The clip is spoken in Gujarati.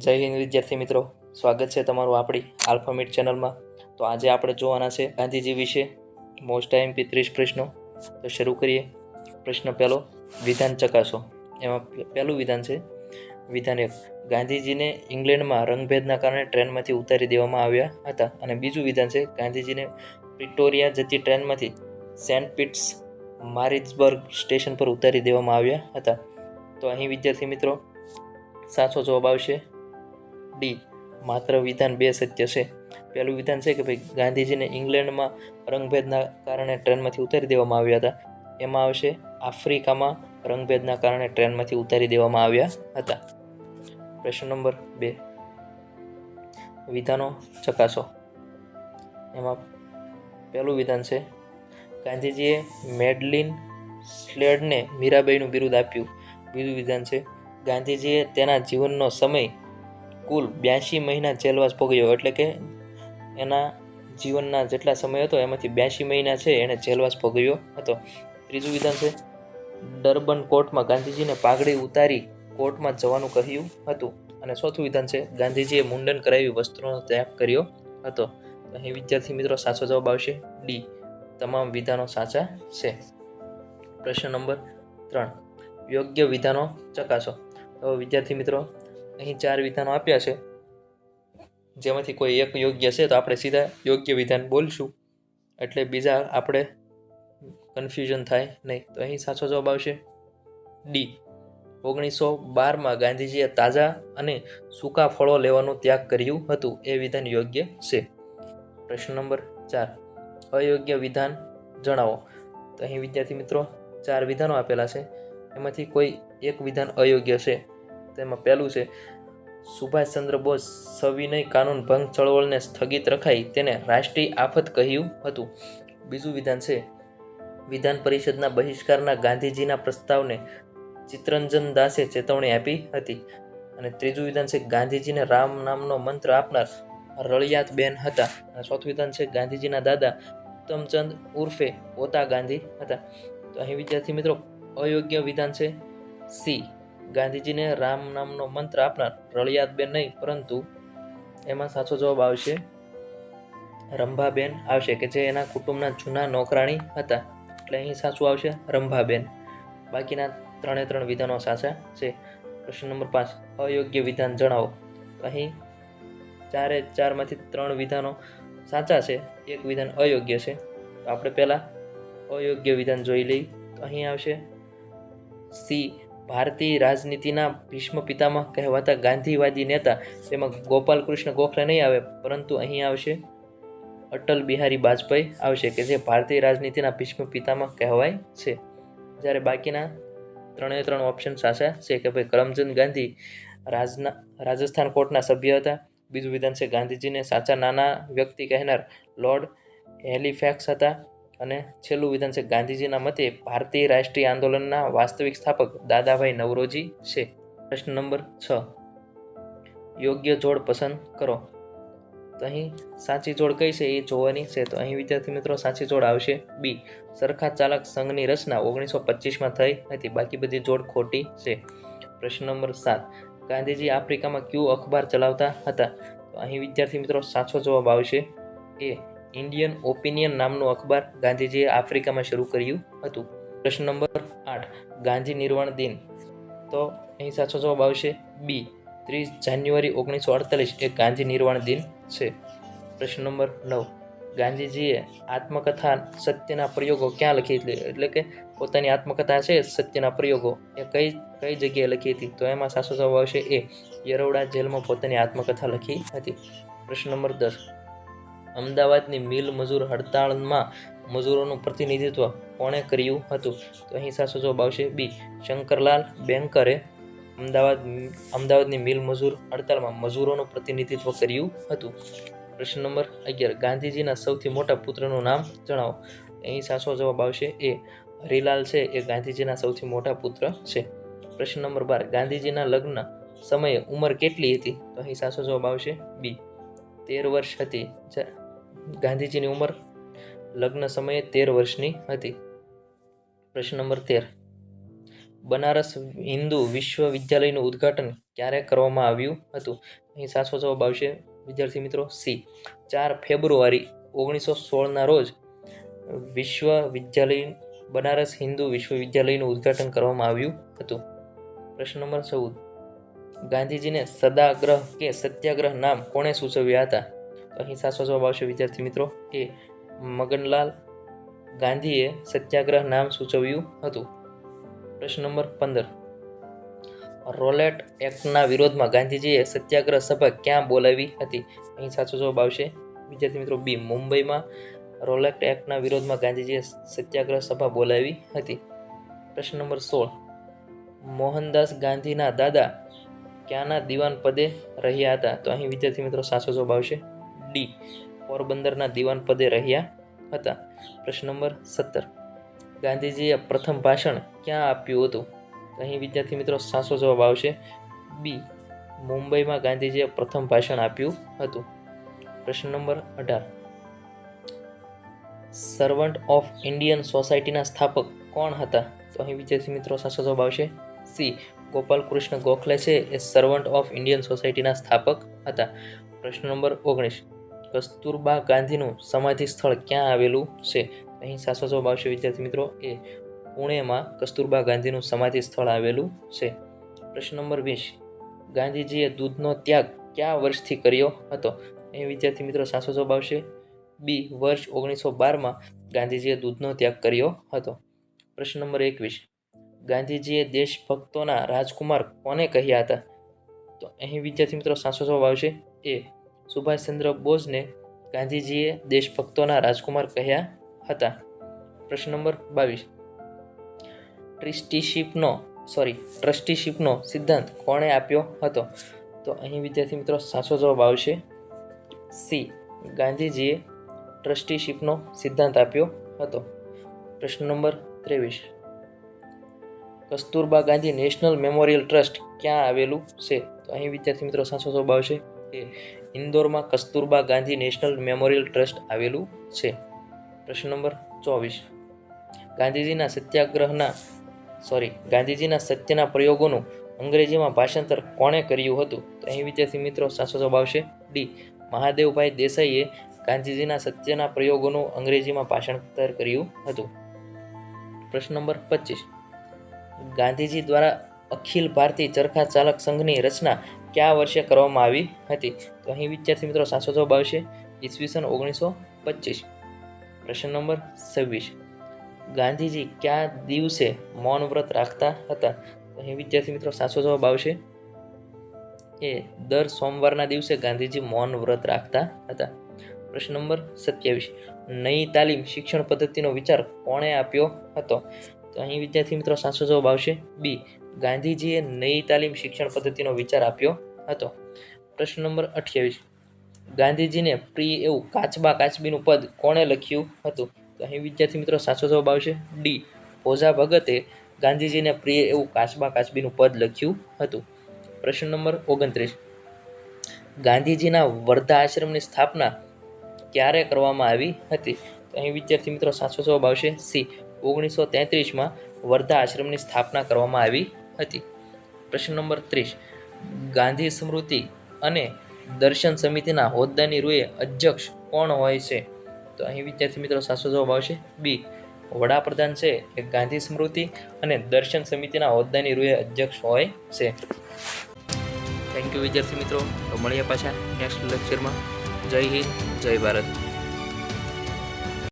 જય હિન્દ વિદ્યાર્થી મિત્રો. સ્વાગત છે તમારું આપણી આલ્ફામીટ ચેનલમાં. તો આજે આપણે જોવાના છે ગાંધીજી વિશે મોસ્ટ ટાઈમ પી ત્રીસ પ્રશ્નો. તો શરૂ કરીએ. પ્રશ્ન પહેલો, વિધાન ચકાસો. એમાં પહેલું વિધાન છે, વિધાન એક. ગાંધીજીને ઇંગ્લેન્ડમાં રંગભેદના કારણે ટ્રેનમાંથી ઉતારી દેવામાં આવ્યા હતા. અને બીજું વિધાન છે, ગાંધીજીને પ્રિટોરિયા જતી ટ્રેનમાંથી સેન્ટ પીટ્સ મારિટ્સબર્ગ સ્ટેશન પર ઉતારી દેવામાં આવ્યા હતા. તો અહીં વિદ્યાર્થી મિત્રો, સાચો જવાબ આવશે. ડી માત્ર વિધાન બે સત્ય છે. પહેલું વિધાન છે કે ભાઈ ગાંધીજીને ઇંગ્લેન્ડમાં રંગભેદના કારણે ટ્રેનમાંથી ઉતારી દેવામાં આવ્યા હતા. એમાં આવશે આફ્રિકામાં રંગભેદના કારણે ટ્રેનમાંથી ઉતારી દેવામાં આવ્યા હતા. પ્રશ્ન નંબર બે. વિધાનો ચકાસો. એમાં પહેલું વિધાન છે, ગાંધીજીએ મેડલિન સ્લેડને મીરાબાઈનું બિરુદ આપ્યું. બીજું વિધાન છે, ગાંધીજીએ તેના જીવનનો સમય કુલ બ્યાસી મહિના જેલવાસ ભોગવ્યો એટલે કે એના જીવનના જેટલા સમય હતો, એમાંથી બ્યાસી મહિના છે, એણે જેલવાસ ભોગવ્યો હતો. ત્રીજું વિધાન છે, ડર્બન કોર્ટમાં ગાંધીજીને પાઘડી ઉતારી કોર્ટમાં જવાનું કહ્યું હતું. અને ચોથું વિધાન છે, ગાંધીજીએ મુંડન કરાવી વસ્ત્રોનો ત્યાગ કર્યો હતો. અહીં વિદ્યાર્થી મિત્રો સાચો જવાબ આવશે ડી. તમામ વિધાનો સાચા છે. પ્રશ્ન નંબર ત્રણ. યોગ્ય વિધાનો ચકાસો. તો વિદ્યાર્થી મિત્રો અહીં ચાર વિધાનો આપ્યા છે. જેમાંથી કોઈ એક યોગ્ય છે તો આપણે સીધા યોગ્ય વિધાન બોલશું. એટલે બીજા આપણે કન્ફ્યુઝન થાય નહીં. તો અહીં સાચો જવાબ આવશે ડી ઓગણીસો બારમાં ગાંધીજીએ તાજા અને સૂકા ફળો લેવાનું ત્યાગ કર્યું હતું. એ વિધાન યોગ્ય છે. પ્રશ્ન નંબર ચાર. અયોગ્ય વિધાન જણાવો. તો અહીં વિદ્યાર્થી મિત્રો ચાર વિધાનો આપેલા છે. એમાંથી કોઈ એક વિધાન અયોગ્ય છે. તેમાં પહેલું છે, સુભાષચંદ્ર બોઝ સવિનય કાનૂન ભંગ ચળવળને સ્થગિત રખાઈ તેને રાષ્ટ્રીય આફત કહ્યું હતું. બીજું વિધાન છે, વિધાન પરિષદના બહિષ્કારના ગાંધીજીના પ્રસ્તાવને ચિત્તરંજન દાસે ચેતવણી આપી હતી. અને ત્રીજું વિધાન છે, ગાંધીજીને રામ નામનો મંત્ર આપનાર રળિયાત બેન હતા. અને ચોથું વિધાન છે, ગાંધીજીના દાદા ઉત્તમચંદ ઉર્ફે પોતા ગાંધી હતા. તો અહીં વિદ્યાર્થી મિત્રો, અયોગ્ય વિધાન છે, સી. ગાંધીજીને રામ નામનો મંત્ર આપનાર રળિયાતબેન નહીં, પરંતુ એમાં સાચો જવાબ આવશે. રંભાબેન આવશે, કે જે એના કુટુંબના જૂના નોકરાણી હતા. એટલે અહીં સાચું આવશે રંભાબેન. બાકીના ત્રણે ત્રણ વિધાનો સાચા છે. પ્રશ્ન નંબર પાંચ, અયોગ્ય વિધાન જણાવો. અહીં ચારે ચારમાંથી ત્રણ વિધાનો સાચા છે. એક વિધાન અયોગ્ય છે. આપણે પહેલાં અયોગ્ય વિધાન જોઈ લઈ તો અહીં આવશે સી ભારતીય રાજનીતિના ભીષ્મ પિતામહ કહેવાતા ગાંધીવાદી નેતા તેમાં ગોપાલ કૃષ્ણ ગોખલે નહીં આવે, પરંતુ અહીં આવશે. અટલ બિહારી વાજપેયી આવશે, કે જે ભારતીય રાજનીતિના ભીષ્મ પિતામહ કહેવાય છે. જ્યારે બાકીના ત્રણે ત્રણ ઓપ્શન સાચા છે, કે ભાઈ કરમચંદ ગાંધી રાજના, રાજસ્થાન કોર્ટના સભ્ય હતા. બીજું વિધાન છે ગાંધીજીને સાચા નાના વ્યક્તિ કહેનાર લોર્ડ હેલિફેક્સ હતા. અને છેલ્લું વિધાન છે ગાંધીજીના મતે ભારતીય રાષ્ટ્રીય આંદોલનના વાસ્તવિક સ્થાપક દાદાભાઈ નવરોજી છે. પ્રશ્ન નંબર છ. યોગ્ય જોડ પસંદ કરો. તો અહીં સાચી જોડ કઈ છે એ જોવાની છે. તો અહીં વિદ્યાર્થી મિત્રો સાચી જોડ આવશે બી. સરખા ચાલક સંઘની રચના ઓગણીસો પચીસમાં થઈ હતી. બાકી બધી જોડ ખોટી છે. પ્રશ્ન નંબર સાત. ગાંધીજી આફ્રિકામાં ક્યુ અખબાર ચલાવતા હતા? તો અહીં વિદ્યાર્થી મિત્રો સાચો જવાબ આવશે એ ઇન્ડિયન ઓપિનિયન નામનું અખબાર ગાંધીજીએ આફ્રિકામાં શરૂ કર્યું હતું. પ્રશ્ન નંબર આઠ, ગાંધી નિર્વાણ દિન. તો અહીં સાચો જવાબ આવશે બી, ત્રીસ જાન્યુઆરી ઓગણીસો અડતાલીસ એ ગાંધી નિર્વાણ દિન છે. પ્રશ્ન નંબર નવ, ગાંધીજીએ આત્મકથા સત્યના પ્રયોગો ક્યાં લખી હતી? એટલે કે પોતાની આત્મકથા છે સત્યના પ્રયોગો એ કઈ કઈ જગ્યાએ લખી હતી? તો એમાં સાચો જવાબ આવશે એ યરોડા જેલમાં પોતાની આત્મકથા લખી હતી. પ્રશ્ન નંબર દસ અમદાવાદની મિલ મજૂર હડતાળમાં મજૂરોનું પ્રતિનિધિત્વ કોણે કર્યું હતું? તો અહીં સાચો જવાબ આવશે બી, શંકરલાલ બેંકરે અમદાવાદ, અમદાવાદની મિલ મજૂર હડતાળમાં મજૂરોનું પ્રતિનિધિત્વ કર્યું હતું. પ્રશ્ન નંબર અગિયાર, ગાંધીજીના સૌથી મોટા પુત્રનું નામ જણાવો. અહીં સાચો જવાબ આવશે એ, હરિલાલ છે, એ ગાંધીજીના સૌથી મોટા પુત્ર છે. પ્રશ્ન નંબર બાર, ગાંધીજીના લગ્ન સમયે ઉંમર કેટલી હતી? તો અહીં સાચો જવાબ આવશે બી તેર વર્ષ હતી. ગાંધીજીની ઉંમર લગ્ન સમયે તેર વર્ષની હતી. પ્રશ્ન નંબર તેર. બનારસ હિન્દુ વિશ્વવિદ્યાલયનું ઉદ્ઘાટન ક્યારે કરવામાં આવ્યું હતું? અહીં સાચો જવાબ આવશે, વિદ્યાર્થી મિત્રો, સી. ચાર ફેબ્રુઆરી, ઓગણીસો સોળના રોજ વિશ્વવિદ્યાલય, બનારસ હિન્દુ વિશ્વવિદ્યાલયનું ઉદ્ઘાટન કરવામાં આવ્યું હતું. પ્રશ્ન નંબર ચૌદ. ગાંધીજીને સદાગ્રહ કે સત્યાગ્રહ નામ કોણે સૂચવ્યા હતા? તો અહીં સાચો જવાબ આવશે, વિદ્યાર્થી મિત્રો, કે મગનલાલ ગાંધીએ સત્યાગ્રહ નામ સૂચવ્યું હતું. પ્રશ્ન નંબર પંદર. રોલેટ એક્ટના વિરોધમાં ગાંધીજીએ સત્યાગ્રહ સભા ક્યાં બોલાવી હતી? અહીં સાચો જવાબ આવશે, વિદ્યાર્થી મિત્રો, બી, મુંબઈમાં રોલેટ એક્ટના વિરોધમાં ગાંધીજીએ સત્યાગ્રહ સભા બોલાવી હતી. પ્રશ્ન નંબર સોળ. મોહનદાસ ગાંધીના દાદા ક્યાંના દિવાન પદે રહ્યા હતા? તો અહીં વિદ્યાર્થી મિત્રો સાચો જવાબ આવશે ડી પોરબંદરના દિવાન પદે રહ્યા હતા. પ્રશ્ન નંબર સત્તર. ગાંધીજીએ પ્રથમ ભાષણ ક્યાં આપ્યું હતું? તો અહીં વિદ્યાર્થી મિત્રો સાચો જવાબ આવશે બી મુંબઈમાં ગાંધીજીએ પ્રથમ ભાષણ આપ્યું હતું. પ્રશ્ન નંબર અઢાર. સર્વન્ટ ઓફ ઇન્ડિયન સોસાયટીના સ્થાપક કોણ હતા? તો અહીં વિદ્યાર્થી મિત્રો સાચો જવાબ આવશે સી ગોપાલ કૃષ્ણ ગોખલે છે, એ સર્વન્ટ ઓફ ઇન્ડિયન સોસાયટીના સ્થાપક હતા. પ્રશ્ન નંબર ઓગણીસ. કસ્તુરબા ગાંધીનું સમાધિ સ્થળ ક્યાં આવેલું છે? અહીં સાચો જવાબ આવશે વિદ્યાર્થી મિત્રો. એ પુણેમાં કસ્તુરબા ગાંધીનું સમાધિ સ્થળ આવેલું છે. પ્રશ્ન નંબર વીસ. ગાંધીજીએ દૂધનો ત્યાગ કયા વર્ષથી કર્યો હતો? અહીં વિદ્યાર્થી મિત્રો સાચો જવાબ આવશે બી, વર્ષ ઓગણીસો બારમાં ગાંધીજીએ દૂધનો ત્યાગ કર્યો હતો. પ્રશ્ન નંબર એકવીસ. ગાંધીજીએ દેશભક્તોના રાજકુમાર કોને કહ્યા હતા? તો અહીં વિદ્યાર્થી મિત્રો સાચો જવાબ આવશે એ સુભાષચંદ્ર બોઝને ગાંધીજીએ દેશભક્તોના રાજકુમાર કહ્યા હતા. પ્રશ્ન નંબર બાવીસ. ટ્રિસ્ટીશીપનો સોરી ટ્રસ્ટીશીપનો સિદ્ધાંત કોણે આપ્યો હતો? તો અહીં વિદ્યાર્થી મિત્રો સાચો જવાબ આવશે સી. ગાંધીજીએ ટ્રસ્ટીશીપનો સિદ્ધાંત આપ્યો હતો. પ્રશ્ન નંબર ત્રેવીસ. Kasturba Gandhi national memorial trust ક્યાં આવેલું છે? તો અહીં વિદ્યાર્થી મિત્રો સાચો જવાબ આવશે કે ઇન્દોરમાં Kasturba Gandhi national memorial trust આવેલું છે. પ્રશ્ન નંબર ચોવીસ. ગાંધીજીના સત્યાગ્રહના, સોરી, ગાંધીજીના સત્યના પ્રયોગોનું અંગ્રેજીમાં ભાષાંતર કોણે કર્યું હતું? તો અહીં વિદ્યાર્થી મિત્રો સાચો જવાબ આવશે ડી. મહાદેવભાઈ દેસાઈએ ગાંધીજીના સત્યના પ્રયોગોનું અંગ્રેજીમાં ભાષાંતર કર્યું હતું. પ્રશ્ન નંબર પચીસ. ગાંધીજી દ્વારા અખિલ ભારતીય ચરખા ચાલક સંઘની રચના કયા વર્ષે કરવામાં આવી હતી? તો અહીં વિદ્યાર્થી મિત્રો સાચો જવાબ આવશે ઈસવીસન ઓગણીસો પચીસ. પ્રશ્ન નંબર છવ્વીસ. ગાંધીજી કયા દિવસે મૌન વ્રત રાખતા હતા? તો અહીં વિદ્યાર્થી મિત્રો સાચો જવાબ આવશે એ દર સોમવારના દિવસે ગાંધીજી મૌન વ્રત રાખતા હતા. પ્રશ્ન નંબર સત્યાવીસ. નઈ તાલીમ શિક્ષણ પદ્ધતિનો વિચાર કોણે આપ્યો હતો? તો અહીં વિદ્યાર્થી મિત્રો સાચો જવાબ આવશે. બી, ગાંધીજીએ નઈ તાલીમ શિક્ષણ પદ્ધતિનો વિચાર આપ્યો હતો. પ્રશ્ન નંબર અઠ્યાવીસ. ગાંધીજીને પ્રિય એવું કાચબા કાચબીનું પદ કોણે લખ્યું હતું? તો અહીં વિદ્યાર્થી મિત્રો સાચો જવાબ આવશે. ડી, ભોજા ભગતે ગાંધીજીને પ્રિય એવું કાચબા કાચબીનું પદ લખ્યું હતું. પ્રશ્ન નંબર ઓગણત્રીસ. ગાંધીજીના વર્ધા આશ્રમની સ્થાપના ક્યારે કરવામાં આવી હતી? તો અહીં વિદ્યાર્થી મિત્રો સાચો જવાબ આવશે. સી ઓગણીસો તેત્રીસમાં વર્ધા આશ્રમની સ્થાપના કરવામાં આવી હતી. પ્રશ્ન નંબર ત્રીસ. ગાંધી સ્મૃતિ અને દર્શન સમિતિના હોદ્દાની રૂએ અધ્યક્ષ કોણ હોય છે? તો અહીં વિદ્યાર્થી મિત્રો સાચો જવાબ આવશે બી વડાપ્રધાન છે એ ગાંધી સ્મૃતિ અને દર્શન સમિતિના હોદ્દાની રૂએ અધ્યક્ષ હોય છે. થેન્ક યુ વિદ્યાર્થી મિત્રો. તો મળીએ પાછા નેક્સ્ટ લેક્ચરમાં જય હિન્દ, જય ભારત.